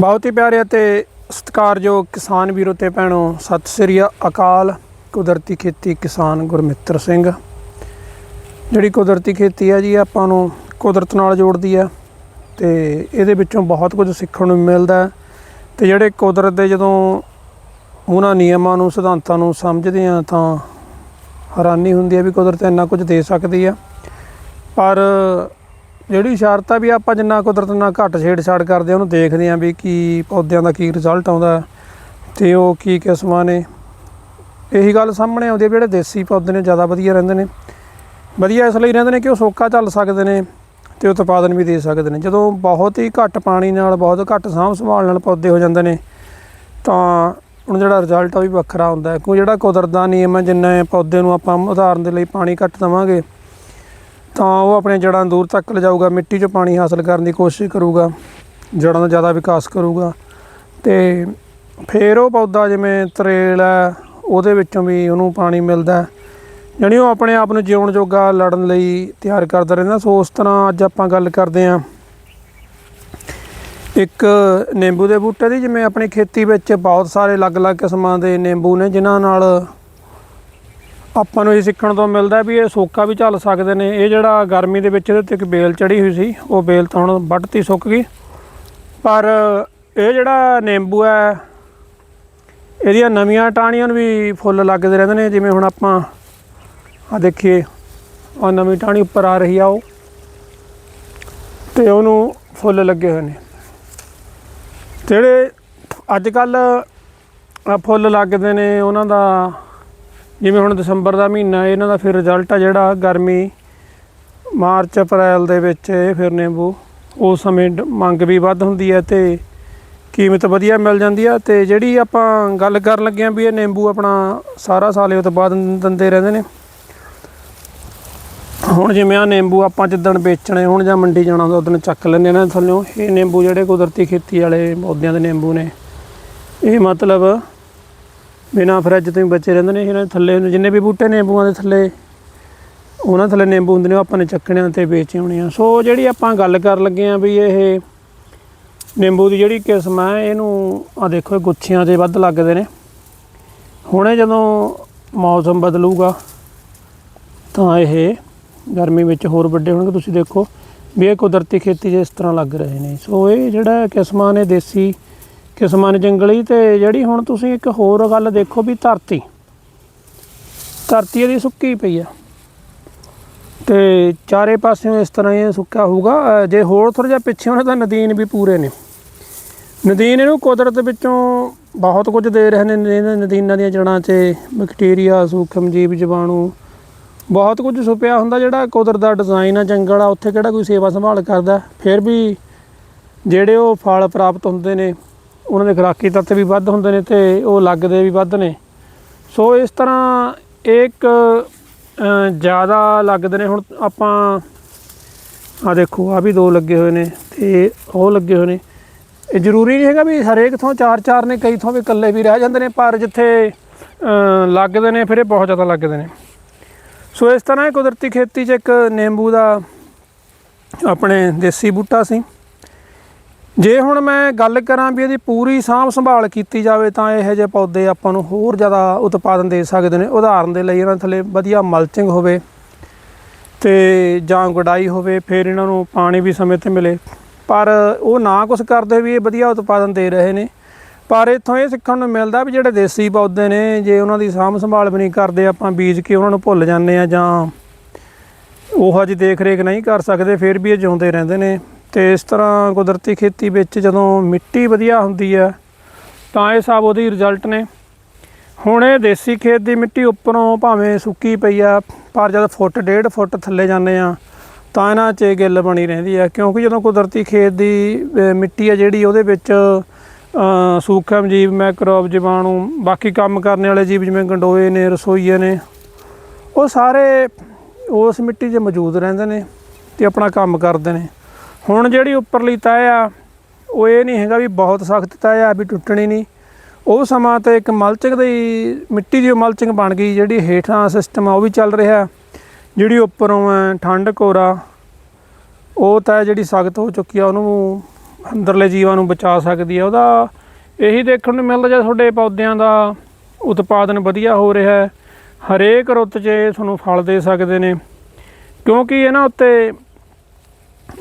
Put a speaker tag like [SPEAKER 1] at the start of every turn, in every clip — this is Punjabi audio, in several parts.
[SPEAKER 1] ਬਹੁਤ ਹੀ ਪਿਆਰੇ ਅਤੇ ਸਤਿਕਾਰਯੋਗ ਕਿਸਾਨ ਵੀਰੋ ਤੇ ਭੈਣੋ, ਸਤਿ ਸ੍ਰੀ ਅਕਾਲ। ਕੁਦਰਤੀ ਖੇਤੀ ਕਿਸਾਨ ਗੁਰਮਿੱਤਰ ਸਿੰਘ। ਜਿਹੜੀ ਕੁਦਰਤੀ ਖੇਤੀ ਹੈ ਜੀ, ਆਪਾਂ ਨੂੰ ਕੁਦਰਤ ਨਾਲ ਜੋੜਦੀ ਹੈ ਤੇ ਇਹਦੇ ਵਿੱਚੋਂ ਬਹੁਤ ਕੁਝ ਸਿੱਖਣ ਨੂੰ ਮਿਲਦਾ ਹੈ। ਤੇ ਜਿਹੜੇ ਕੁਦਰਤ ਦੇ ਜਦੋਂ ਉਹਨਾਂ ਨਿਯਮਾਂ ਨੂੰ, ਸਿਧਾਂਤਾਂ ਨੂੰ ਸਮਝਦੇ ਆ ਤਾਂ ਹੈਰਾਨੀ ਹੁੰਦੀ ਹੈ ਵੀ ਕੁਦਰਤ ਇੰਨਾ ਕੁਝ ਦੇ ਸਕਦੀ ਆ ਪਰ ਜਿਹੜੀ ਸ਼ਰਤ ਆ ਵੀ ਆਪਾਂ ਜਿੰਨਾ ਕੁਦਰਤ ਨਾਲ ਘੱਟ ਛੇੜਛਾੜ ਕਰਦੇ ਆ, ਉਹਨੂੰ ਦੇਖਦੇ ਆ ਵੀ ਕੀ ਪੌਦਿਆਂ ਦਾ ਕੀ ਰਿਜ਼ਲਟ ਆਉਂਦਾ ਹੈ ਤੇ ਉਹ ਕੀ ਕਿਸਮਾਂ ਨੇ। ਇਹੀ ਗੱਲ ਸਾਹਮਣੇ ਆਉਂਦੀ ਹੈ ਜਿਹੜੇ ਦੇਸੀ ਪੌਦੇ ਨੇ ਜ਼ਿਆਦਾ ਵਧੀਆ ਰਹਿੰਦੇ ਨੇ। ਵਧੀਆ ਇਸ ਲਈ ਰਹਿੰਦੇ ਨੇ ਕਿ ਉਹ ਸੋਕਾ ਚੱਲ ਸਕਦੇ ਨੇ ਤੇ ਉਤਪਾਦਨ ਵੀ ਦੇ ਸਕਦੇ ਨੇ। ਜਦੋਂ ਬਹੁਤ ਹੀ ਘੱਟ ਪਾਣੀ ਨਾਲ, ਬਹੁਤ ਘੱਟ ਸਾਂਭ ਸੰਭਾਲ ਨਾਲ ਪੌਦੇ ਹੋ ਜਾਂਦੇ ਨੇ, ਤਾਂ ਹੁਣ ਜਿਹੜਾ ਰਿਜ਼ਲਟ ਆ ਉਹ ਵੀ ਵੱਖਰਾ ਹੁੰਦਾ ਹੈ। ਕਿਉਂ ਜਿਹੜਾ ਕੁਦਰਤ ਦਾ ਨਿਯਮ ਹੈ, ਜਿੰਨੇ ਪੌਦੇ ਨੂੰ ਆਪਾਂ ਉਦਾਹਰਨ ਦੇ ਲਈ ਪਾਣੀ ਘੱਟ ਦੇਵਾਂਗੇ ਤਾਂ ਉਹ ਆਪਣੇ ਜੜ੍ਹਾਂ ਦੂਰ ਤੱਕ ਲਿਜਾਊਗਾ, ਮਿੱਟੀ 'ਚੋਂ ਪਾਣੀ ਹਾਸਲ ਕਰਨ ਦੀ ਕੋਸ਼ਿਸ਼ ਕਰੂਗਾ, ਜੜ੍ਹਾਂ ਦਾ ਜ਼ਿਆਦਾ ਵਿਕਾਸ ਕਰੂਗਾ ਤੇ ਫਿਰ ਉਹ ਪੌਦਾ ਜਿਵੇਂ ਤਰੇਲ ਹੈ, ਉਹਦੇ ਵਿੱਚੋਂ ਵੀ ਉਹਨੂੰ ਪਾਣੀ ਮਿਲਦਾ ਹੈ। ਜਾਣੀ ਉਹ ਆਪਣੇ ਆਪ ਨੂੰ ਜਿਉਣ ਜੋਗਾ ਲੜਨ ਲਈ ਤਿਆਰ ਕਰਦਾ ਰਹਿੰਦਾ ਸੋ ਉਸ ਤਰ੍ਹਾਂ ਅੱਜ ਆਪਾਂ ਗੱਲ ਕਰਦੇ ਹਾਂ ਇੱਕ ਨਿੰਬੂ ਦੇ ਬੂਟੇ ਦੀ, ਜਿਵੇਂ ਆਪਣੀ ਖੇਤੀ ਵਿੱਚ ਬਹੁਤ ਸਾਰੇ ਅਲੱਗ-ਅਲੱਗ ਕਿਸਮਾਂ ਦੇ ਨਿੰਬੂ ਨੇ, ਜਿਨ੍ਹਾਂ ਨਾਲ ਆਪਾਂ ਨੂੰ ਇਹ ਸਿੱਖਣ ਤੋਂ ਮਿਲਦਾ ਵੀ ਇਹ ਸੋਕਾ ਵੀ ਝੱਲ ਸਕਦੇ ਨੇ। ਇਹ ਜਿਹੜਾ ਗਰਮੀ ਦੇ ਵਿੱਚ ਇਹਦੇ ਤੇ ਇੱਕ ਬੇਲ ਚੜੀ ਹੋਈ ਸੀ, ਉਹ ਬੇਲ ਤਾਂ ਹੁਣ ਵੱਢਤੀ ਸੁੱਕ ਗਈ। ਪਰ ਇਹ ਜਿਹੜਾ ਨਿੰਬੂ ਹੈ, ਇਹਦੀਆਂ ਨਵੀਆਂ ਟਾਹਣੀਆਂ ਨੂੰ ਵੀ ਫੁੱਲ ਲੱਗਦੇ ਰਹਿੰਦੇ ਨੇ, ਜਿਵੇਂ ਹੁਣ ਆਪਾਂ ਆ ਦੇਖੀਏ ਆ ਨਵੀਂ ਟਾਹਣੀ ਉੱਪਰ ਆ ਰਹੀ ਆ ਉਹ। ਤੇ ਉਹਨੂੰ ਫੁੱਲ ਲੱਗੇ ਹੋਏ ਨੇ। ਜਿਹੜੇ ਅੱਜ ਕੱਲ ਫੁੱਲ ਲੱਗਦੇ ਨੇ, ਉਹਨਾਂ ਦਾ ਜਿਵੇਂ ਹੁਣ ਦਸੰਬਰ ਦਾ ਮਹੀਨਾ, ਇਹਨਾਂ ਦਾ ਫਿਰ ਰਿਜ਼ਲਟ ਆ ਜਿਹੜਾ ਗਰਮੀ, ਮਾਰਚ, ਅਪ੍ਰੈਲ ਦੇ ਵਿੱਚ ਇਹ ਫਿਰ ਨਿੰਬੂ, ਉਸ ਸਮੇਂ ਮੰਗ ਵੀ ਵੱਧ ਹੁੰਦੀ ਹੈ ਤੇ ਕੀਮਤ ਵਧੀਆ ਮਿਲ ਜਾਂਦੀ ਆ ਤੇ ਜਿਹੜੀ ਆਪਾਂ ਗੱਲ ਕਰਨ ਲੱਗੇ ਆ ਵੀ ਇਹ ਨਿੰਬੂ ਆਪਣਾ ਸਾਰਾ ਸਾਲ ਹੀ ਉਤਪਾਦਨ ਦਿੰਦੇ ਰਹਿੰਦੇ ਨੇ। ਹੁਣ ਜਿਵੇਂ ਆ ਨਿੰਬੂ ਆਪਾਂ ਜਿੱਦਣ ਵੇਚਣੇ, ਹੁਣ ਜਾਂ ਮੰਡੀ ਜਾਣਾ ਹੁੰਦਾ ਉਦੋਂ ਚੱਕ ਲੈਂਦੇ ਇਹਨਾਂ ਦੇ ਥੱਲਿਓਂ ਇਹ ਨਿੰਬੂ ਜਿਹੜੇ ਕੁਦਰਤੀ ਖੇਤੀ ਵਾਲੇ ਪੌਦਿਆਂ ਦੇ ਨਿੰਬੂ ਨੇ। ਇਹ ਮਤਲਬ ਬਿਨਾਂ ਫਰਿੱਜ ਤੋਂ ਹੀ ਬਚੇ ਰਹਿੰਦੇ ਨੇ, ਇਹਨਾਂ ਦੇ ਥੱਲੇ ਨੂੰ ਜਿੰਨੇ ਵੀ ਬੂਟੇ ਨਿੰਬੂਆਂ ਦੇ ਥੱਲੇ, ਉਹਨਾਂ ਥੱਲੇ ਨਿੰਬੂ ਹੁੰਦੇ ਨੇ, ਉਹ ਆਪਾਂ ਨੇ ਚੱਕਣੇ ਤੇ ਵੇਚੇ ਹੋਣੇ ਆ। ਸੋ ਜਿਹੜੀ ਆਪਾਂ ਗੱਲ ਕਰਨ ਲੱਗੇ ਆ ਵੀ ਇਹ ਨਿੰਬੂ ਦੀ ਜਿਹੜੀ ਕਿਸਮ ਹੈ ਇਹਨੂੰ ਆ ਦੇਖੋ, ਇਹ ਗੁੱਛੀਆਂ 'ਚ ਵੱਧ ਲੱਗਦੇ ਨੇ। ਹੁਣੇ ਜਦੋਂ ਮੌਸਮ ਬਦਲੂਗਾ, ਤਾਂ ਇਹ ਗਰਮੀ ਵਿੱਚ ਹੋਰ ਵੱਡੇ ਹੋਣਗੇ। ਤੁਸੀਂ ਦੇਖੋ ਵੀ ਇਹ ਕੁਦਰਤੀ ਖੇਤੀ 'ਚ ਇਸ ਤਰ੍ਹਾਂ ਲੱਗ ਰਹੇ ਨੇ। ਸੋ ਇਹ ਜਿਹੜਾ ਕਿਸਮਾਂ ਨੇ ਦੇਸੀ ਕਿਸਮਾਂ ਨੇ ਜੰਗਲੀ ਤੇ ਜਿਹੜੀ ਹੁਣ ਤੁਸੀਂ ਇੱਕ ਹੋਰ ਗੱਲ ਦੇਖੋ ਵੀ ਧਰਤੀ। ਧਰਤੀ ਇਹਦੀ ਸੁੱਕੀ ਪਈ ਆ। ਤੇ ਚਾਰੇ ਪਾਸਿਓਂ ਇਸ ਤਰ੍ਹਾਂ ਇਹ ਸੁੱਕਾ ਹੋਊਗਾ। ਜੇ ਹੋਰ ਥੋੜਾ ਜਿਹਾ ਪਿੱਛੇ ਹੋਣਾ ਤਾਂ ਨਦੀਨ ਵੀ ਪੂਰੇ ਨੇ। ਨਦੀਨ ਇਹਨੂੰ ਕੁਦਰਤ ਵਿੱਚੋਂ ਬਹੁਤ ਕੁਝ ਦੇ ਰਹੇ ਨੇ। ਨਦੀਨਾਂ ਦੀਆਂ ਜੜ੍ਹਾਂ 'ਚ ਬੈਕਟੀਰੀਆ, ਸੂਖਮ ਜੀਵ, ਜੀਵਾਣੂ ਬਹੁਤ ਕੁਝ ਸੁਪਿਆ ਹੁੰਦਾ ਜਿਹੜਾ ਕੁਦਰਤ ਦਾ ਡਿਜ਼ਾਈਨ ਆ। ਜੰਗਲ ਆ, ਉੱਥੇ ਕਿਹੜਾ ਕੋਈ ਸੇਵਾ ਸੰਭਾਲ ਕਰਦਾ। ਫਿਰ ਵੀ ਜਿਹੜੇ ਉਹ ਫਲ ਪ੍ਰਾਪਤ ਹੁੰਦੇ ਨੇ ਉਹਨਾਂ ਦੇ ਖੁਰਾਕੀ ਤੱਤ ਵੀ ਵੱਧ ਹੁੰਦੇ ਨੇ ਤੇ ਉਹ ਲੱਗਦੇ ਵੀ ਵੱਧ ਨੇ। ਸੋ ਇਸ ਤਰ੍ਹਾਂ ਇਹ ਇੱਕ ਜ਼ਿਆਦਾ ਲੱਗਦੇ ਨੇ। ਹੁਣ ਆਪਾਂ ਆ ਦੇਖੋ ਆ ਵੀ ਦੋ ਲੱਗੇ ਹੋਏ ਨੇ ਤੇ ਉਹ ਲੱਗੇ ਹੋਏ ਨੇ। ਇਹ ਜ਼ਰੂਰੀ ਨਹੀਂ ਹੈਗਾ ਵੀ ਹਰੇਕ ਥਾਂ ਚਾਰ ਚਾਰ ਨੇ, ਕਈ ਥਾਂ ਵੀ ਇਕੱਲੇ ਵੀ ਰਹਿ ਜਾਂਦੇ ਨੇ, ਪਰ ਜਿੱਥੇ ਲੱਗਦੇ ਨੇ, ਫਿਰ ਇਹ ਬਹੁਤ ਜ਼ਿਆਦਾ ਲੱਗਦੇ ਨੇ। ਸੋ ਇਸ ਤਰ੍ਹਾਂ ਇਹ ਕੁਦਰਤੀ ਖੇਤੀ 'ਚ ਇੱਕ ਨਿੰਬੂ ਦਾ ਆਪਣੇ ਦੇਸੀ ਬੂਟਾ ਸੀ। ਜੇ ਹੁਣ ਮੈਂ ਗੱਲ ਕਰਾਂ ਵੀ ਇਹਦੀ ਪੂਰੀ ਸਾਂਭ ਸੰਭਾਲ ਕੀਤੀ ਜਾਵੇ ਤਾਂ ਇਹੋ ਜਿਹੇ ਪੌਦੇ ਆਪਾਂ ਨੂੰ ਹੋਰ ਜ਼ਿਆਦਾ ਉਤਪਾਦਨ ਦੇ ਸਕਦੇ ਨੇ। ਉਦਾਹਰਨ ਦੇ ਲਈ ਇਹਨਾਂ ਥੱਲੇ ਵਧੀਆ ਮਲਚਿੰਗ ਹੋਵੇ ਤੇ ਜਾਂ ਗੁਡਾਈ ਹੋਵੇ, ਫਿਰ ਇਹਨਾਂ ਨੂੰ ਪਾਣੀ ਵੀ ਸਮੇਂ ਤੇ ਮਿਲੇ। ਪਰ ਉਹ ਨਾ ਕੁਝ ਕਰਦੇ ਵੀ ਇਹ ਵਧੀਆ ਉਤਪਾਦਨ ਦੇ ਰਹੇ ਨੇ। ਪਰ ਇੱਥੋਂ ਇਹ ਸਿੱਖਣ ਨੂੰ ਮਿਲਦਾ ਵੀ ਜਿਹੜੇ ਦੇਸੀ ਪੌਦੇ ਨੇ, ਜੇ ਉਹਨਾਂ ਦੀ ਸਾਂਭ ਸੰਭਾਲ ਵੀ ਨਹੀਂ ਕਰਦੇ, ਆਪਾਂ ਬੀਜ ਕੇ ਉਹਨਾਂ ਨੂੰ ਭੁੱਲ ਜਾਂਦੇ ਆ ਜਾਂ ਉਹ ਜਿਹੀ ਦੇਖ ਰੇਖ ਨਹੀਂ ਕਰ ਸਕਦੇ, ਫਿਰ ਵੀ ਇਹ ਜਿਉਂਦੇ ਰਹਿੰਦੇ ਨੇ। ਤੇ ਇਸ ਤਰ੍ਹਾਂ ਕੁਦਰਤੀ ਖੇਤੀ ਵਿੱਚ ਜਦੋਂ ਮਿੱਟੀ ਵਧੀਆ ਹੁੰਦੀ ਹੈ, ਤਾਂ ਇਹ ਸਭ ਉਹਦੀ ਰਿਜ਼ਲਟ ਨੇ। ਹੁਣ ਇਹ ਦੇਸੀ ਖੇਤ ਦੀ ਮਿੱਟੀ ਉੱਪਰੋਂ ਭਾਵੇਂ ਸੁੱਕੀ ਪਈ ਆ, ਪਰ ਜਦ ਫੁੱਟ, ਡੇਢ ਫੁੱਟ ਥੱਲੇ ਜਾਂਦੇ ਆ, ਤਾਂ ਇਹਨਾਂ 'ਚ ਗਿੱਲ ਬਣੀ ਰਹਿੰਦੀ ਆ। ਕਿਉਂਕਿ ਜਦੋਂ ਕੁਦਰਤੀ ਖੇਤ ਦੀ ਮਿੱਟੀ ਆ ਜਿਹੜੀ, ਉਹਦੇ ਵਿੱਚ ਸੂਖਮ ਜੀਵ, ਮੈਕਰੋਬ, ਜੀਵਾਣੂ, ਬਾਕੀ ਕੰਮ ਕਰਨ ਵਾਲੇ ਜੀਵ ਜਿਵੇਂ ਗੰਡੋਏ ਨੇ, ਰਸੋਈਏ ਨੇ, ਉਹ ਸਾਰੇ ਉਸ ਮਿੱਟੀ 'ਚ ਮੌਜੂਦ ਰਹਿੰਦੇ ਨੇ ਤੇ ਆਪਣਾ ਕੰਮ ਕਰਦੇ ਨੇ। ਹੁਣ ਜਿਹੜੀ ਉੱਪਰਲੀ ਤਹਿ ਆ, ਉਹ ਇਹ ਨਹੀਂ ਹੈਗਾ ਵੀ ਬਹੁਤ ਸਖਤ ਤਹਿ ਆ, ਵੀ ਟੁੱਟਣੀ ਨਹੀਂ। ਉਹ ਸਮਾਂ ਤੇ ਇੱਕ ਮਲਚਿੰਗ ਦੀ, ਮਿੱਟੀ ਦੀ ਮਲਚਿੰਗ ਬਣ ਗਈ, ਜਿਹੜੀ ਹੇਠਾਂ ਸਿਸਟਮ ਆ, ਉਹ ਵੀ ਚੱਲ ਰਿਹਾ। ਜਿਹੜੀ ਉੱਪਰੋਂ ਹੈ ਠੰਡ ਕੋਰਾ, ਉਹ ਤਾਂ ਜਿਹੜੀ ਸਖਤ ਹੋ ਚੁੱਕੀ ਆ, ਉਹਨੂੰ ਅੰਦਰਲੇ ਜੀਵਾਂ ਨੂੰ ਬਚਾ ਸਕਦੀ ਹੈ ਉਹਦਾ ਇਹੀ ਦੇਖਣ ਨੂੰ ਮਿਲਦਾ ਜੇ ਤੁਹਾਡੇ ਪੌਦਿਆਂ ਦਾ ਉਤਪਾਦਨ ਵਧੀਆ ਹੋ ਰਿਹਾ ਹੈ, ਹਰੇਕ ਰੁੱਤ 'ਚ ਤੁਹਾਨੂੰ ਫਲ ਦੇ ਸਕਦੇ ਨੇ। ਕਿਉਂਕਿ ਇਹਨਾਂ ਉੱਤੇ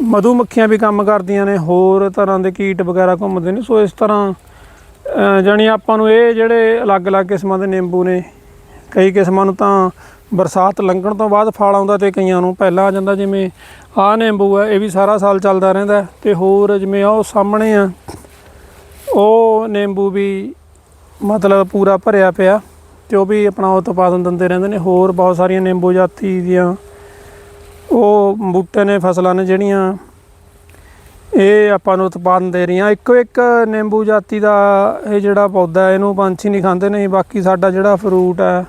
[SPEAKER 1] ਮਧੂ ਮੱਖੀਆਂ ਵੀ ਕੰਮ ਕਰਦੀਆਂ ਨੇ, ਹੋਰ ਤਰ੍ਹਾਂ ਦੇ ਕੀਟ ਵਗੈਰਾ ਘੁੰਮਦੇ ਨੇ। ਸੋ ਇਸ ਤਰ੍ਹਾਂ, ਅਹ, ਜਾਣੀ ਆਪਾਂ ਨੂੰ ਇਹ ਜਿਹੜੇ ਅਲੱਗ-ਅਲੱਗ ਕਿਸਮਾਂ ਦੇ ਨਿੰਬੂ ਨੇ, ਕਈ ਕਿਸਮਾਂ ਨੂੰ ਤਾਂ ਬਰਸਾਤ ਲੰਘਣ ਤੋਂ ਬਾਅਦ ਫਲ ਆਉਂਦਾ ਤੇ ਕਈਆਂ ਨੂੰ ਪਹਿਲਾਂ ਆ ਜਾਂਦਾ, ਜਿਵੇਂ ਆਹ ਨਿੰਬੂ ਹੈ ਇਹ ਵੀ ਸਾਰਾ ਸਾਲ ਚੱਲਦਾ ਰਹਿੰਦਾ। ਤੇ ਹੋਰ ਜਿਵੇਂ ਉਹ ਸਾਹਮਣੇ ਆ, ਉਹ ਨਿੰਬੂ ਵੀ ਮਤਲਬ ਪੂਰਾ ਭਰਿਆ ਪਿਆ ਤੇ ਉਹ ਵੀ ਆਪਣਾ ਉਤਪਾਦਨ ਦਿੰਦੇ ਰਹਿੰਦੇ ਨੇ। ਹੋਰ ਬਹੁਤ ਸਾਰੀਆਂ ਨਿੰਬੂ ਜਾਤੀ ਦੀਆਂ ਉਹ ਬੂਟੇ ਨੇ ਫਸਲਾਂ ਨੇ ਜਿਹੜੀਆਂ ਇਹ ਆਪਾਂ ਨੂੰ ਉਤਪਾਦਨ ਦੇ ਰਹੀਆਂ। ਇੱਕੋ ਇੱਕ ਨਿੰਬੂ ਜਾਤੀ ਦਾ ਇਹ ਜਿਹੜਾ ਪੌਦਾ ਇਹਨੂੰ ਪੰਛੀ ਨਹੀਂ ਖਾਂਦੇ, ਨਹੀਂ, ਬਾਕੀ ਸਾਡਾ ਜਿਹੜਾ ਫਰੂਟ ਹੈ,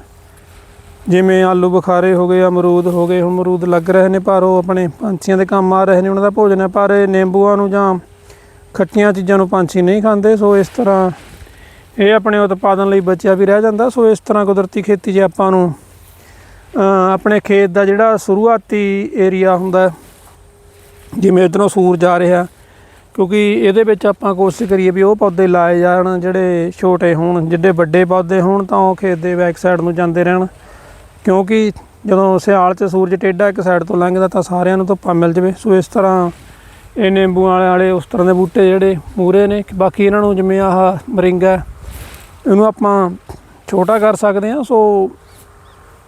[SPEAKER 1] ਜਿਵੇਂ ਆਲੂ ਬੁਖਾਰੇ ਹੋ ਗਏ, ਅਮਰੂਦ ਹੋ ਗਏ ਹੁਣ ਅਮਰੂਦ ਲੱਗ ਰਹੇ ਨੇ, ਪਰ ਉਹ ਆਪਣੇ ਪੰਛੀਆਂ ਦੇ ਕੰਮ ਆ ਰਹੇ ਨੇ, ਉਹਨਾਂ ਦਾ ਭੋਜਨ ਹੈ, ਪਰ ਇਹ ਨਿੰਬੂਆਂ ਨੂੰ ਜਾਂ ਖੱਟੀਆਂ ਚੀਜ਼ਾਂ ਨੂੰ ਪੰਛੀ ਨਹੀਂ ਖਾਂਦੇ, ਸੋ ਇਸ ਤਰ੍ਹਾਂ ਇਹ ਆਪਣੇ ਉਤਪਾਦਨ ਲਈ ਬਚਿਆ ਵੀ ਰਹਿ ਜਾਂਦਾ। ਸੋ ਇਸ ਤਰ੍ਹਾਂ ਕੁਦਰਤੀ ਖੇਤੀ ਜੇ ਆਪਾਂ ਨੂੰ ਆਪਣੇ ਖੇਤ ਦਾ ਜਿਹੜਾ ਸ਼ੁਰੂਆਤੀ ਏਰੀਆ ਹੁੰਦਾ ਜਿਵੇਂ ਇੱਧਰੋਂ ਸੂਰਜ ਆ ਰਿਹਾ ਕਿਉਂਕਿ ਇਹਦੇ ਵਿੱਚ ਆਪਾਂ ਕੋਸ਼ਿਸ਼ ਕਰੀਏ ਵੀ ਉਹ ਪੌਦੇ ਲਾਏ ਜਾਣ, ਜਿਹੜੇ ਛੋਟੇ ਹੋਣ, ਜਿੱਡੇ ਵੱਡੇ ਪੌਦੇ ਹੋਣ, ਤਾਂ ਉਹ ਖੇਤ ਦੇ ਬੈਕ ਸਾਈਡ ਨੂੰ ਜਾਂਦੇ ਰਹਿਣ। ਕਿਉਂਕਿ ਜਦੋਂ ਸਿਆਲ 'ਚ ਸੂਰਜ ਟੇਢਾ ਇੱਕ ਸਾਈਡ ਤੋਂ ਲੰਘਦਾ, ਤਾਂ ਸਾਰਿਆਂ ਨੂੰ ਧੁੱਪਾਂ ਮਿਲ ਜਵੇ। ਸੋ ਇਸ ਤਰ੍ਹਾਂ ਇਹ ਨਿੰਬੂ ਵਾਲੇ ਵਾਲੇ ਉਸ ਤਰ੍ਹਾਂ ਦੇ ਬੂਟੇ ਜਿਹੜੇ ਮੂਰੇ ਨੇ, ਬਾਕੀ ਇਹਨਾਂ ਨੂੰ ਜਿਵੇਂ ਆਹ ਮਰਿੰਗਾ, ਇਹਨੂੰ ਆਪਾਂ ਛੋਟਾ ਕਰ ਸਕਦੇ ਹਾਂ। ਸੋ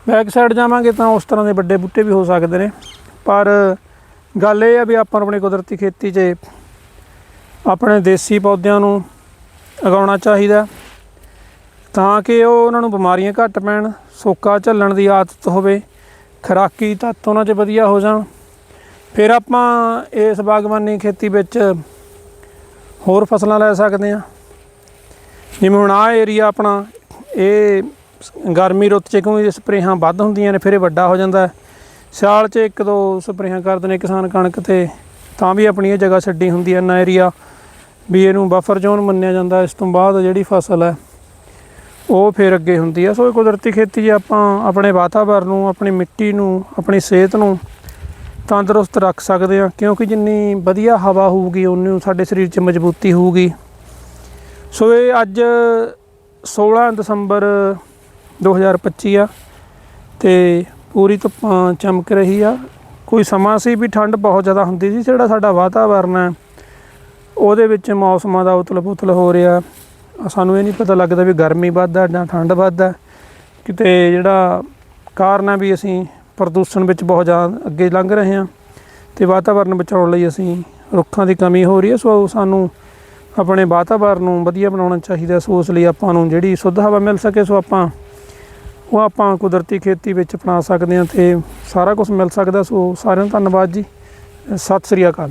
[SPEAKER 1] ਬੈਕ ਸਾਈਡ ਜਾਵਾਂਗੇ ਤਾਂ ਉਸ ਤਰ੍ਹਾਂ ਦੇ ਵੱਡੇ ਬੂਟੇ ਵੀ ਹੋ ਸਕਦੇ ਨੇ। ਪਰ ਗੱਲ ਇਹ ਆ ਵੀ ਆਪਾਂ ਆਪਣੀ ਕੁਦਰਤੀ ਖੇਤੀ 'ਚ ਆਪਣੇ ਦੇਸੀ ਪੌਦਿਆਂ ਨੂੰ ਉਗਾਉਣਾ ਚਾਹੀਦਾ। ਤਾਂ ਕਿ ਉਹ ਉਹਨਾਂ ਨੂੰ ਬਿਮਾਰੀਆਂ ਘੱਟ ਪੈਣ, ਸੋਕਾ ਝੱਲਣ ਦੀ ਆਦਤ ਹੋਵੇ, ਖੁਰਾਕੀ ਤੱਤ ਉਹਨਾਂ 'ਚ ਵਧੀਆ ਹੋ ਜਾਣ। ਫਿਰ ਆਪਾਂ ਇਸ ਬਾਗਬਾਨੀ ਖੇਤੀ ਵਿੱਚ ਹੋਰ ਫਸਲਾਂ ਲੈ ਸਕਦੇ ਹਾਂ। ਜਿਵੇਂ ਹੁਣ ਆਹ ਏਰੀਆ ਆਪਣਾ, ਇਹ ਗਰਮੀ ਰੁੱਤ 'ਚ ਕਿਉਂਕਿ ਸਪਰੇਹਾਂ ਵੱਧ ਹੁੰਦੀਆਂ ਨੇ, ਫਿਰ ਇਹ ਵੱਡਾ ਹੋ ਜਾਂਦਾ। ਸਿਆਲ 'ਚ ਇੱਕ ਦੋ ਸਪਰੇਹਾਂ ਕਰਦੇ ਨੇ ਕਿਸਾਨ ਕਣਕ ਤੇ, ਤਾਂ ਵੀ ਆਪਣੀ ਇਹ ਜਗ੍ਹਾ ਛੱਡੀ ਹੁੰਦੀ ਹੈ ਨਾ ਏਰੀਆ ਵੀ ਇਹਨੂੰ ਬਫਰ ਜ਼ੋਨ ਮੰਨਿਆ ਜਾਂਦਾ, ਇਸ ਤੋਂ ਬਾਅਦ ਜਿਹੜੀ ਫਸਲ ਹੈ ਉਹ ਫਿਰ ਅੱਗੇ ਹੁੰਦੀ ਹੈ ਸੋ ਇਹ ਕੁਦਰਤੀ ਖੇਤੀ 'ਚ ਆਪਾਂ ਆਪਣੇ ਵਾਤਾਵਰਨ ਨੂੰ, ਆਪਣੀ ਮਿੱਟੀ ਨੂੰ, ਆਪਣੀ ਸਿਹਤ ਨੂੰ ਤੰਦਰੁਸਤ ਰੱਖ ਸਕਦੇ ਹਾਂ ਕਿਉਂਕਿ ਜਿੰਨੀ ਵਧੀਆ ਹਵਾ ਹੋਊਗੀ ਉਨੀ ਸਾਡੇ ਸਰੀਰ 'ਚ ਮਜ਼ਬੂਤੀ ਹੋਊਗੀ। ਸੋ ਇਹ ਅੱਜ 16 ਦਸੰਬਰ 2025 ਆ ਤੇ ਪੂਰੀ ਧੁੱਪਾਂ ਚਮਕ ਰਹੀ ਆ। ਕੋਈ ਸਮਾਂ ਸੀ ਵੀ ਠੰਡ ਬਹੁਤ ਜ਼ਿਆਦਾ ਹੁੰਦੀ ਸੀ, ਜਿਹੜਾ ਸਾਡਾ ਵਾਤਾਵਰਨ ਹੈ, ਉਹਦੇ ਵਿੱਚ ਮੌਸਮਾਂ ਦਾ ਉਤਲ ਪੁਤਲ ਹੋ ਰਿਹਾ। ਸਾਨੂੰ ਇਹ ਨਹੀਂ ਪਤਾ ਲੱਗਦਾ ਵੀ ਗਰਮੀ ਵੱਧਦਾ ਜਾਂ ਠੰਡ ਵੱਧਦਾ ਕਿਤੇ ਜਿਹੜਾ ਕਾਰਨ ਹੈ ਵੀ ਅਸੀਂ ਪ੍ਰਦੂਸ਼ਣ ਵਿੱਚ ਬਹੁਤ ਜ਼ਿਆਦਾ ਅੱਗੇ ਲੰਘ ਰਹੇ ਹਾਂ ਤੇ ਵਾਤਾਵਰਨ ਬਚਾਉਣ ਲਈ ਅਸੀਂ ਰੁੱਖਾਂ ਦੀ ਕਮੀ ਹੋ ਰਹੀ ਹੈ। ਸੋ ਸਾਨੂੰ ਆਪਣੇ ਵਾਤਾਵਰਨ ਨੂੰ ਵਧੀਆ ਬਣਾਉਣਾ ਚਾਹੀਦਾ ਸੋ ਉਸ ਲਈ ਆਪਾਂ ਨੂੰ ਜਿਹੜੀ ਸ਼ੁੱਧ ਹਵਾ ਮਿਲ ਸਕੇ, ਸੋ ਆਪਾਂ ਉਹ ਆਪਾਂ ਕੁਦਰਤੀ ਖੇਤੀ ਵਿੱਚ ਅਪਣਾ ਸਕਦੇ ਹਾਂ ਤੇ ਸਾਰਾ ਕੁਝ ਮਿਲ ਸਕਦਾ ਸੋ ਸਾਰਿਆਂ ਨੂੰ ਧੰਨਵਾਦ ਜੀ। ਸਤਿ ਸ੍ਰੀ ਅਕਾਲ।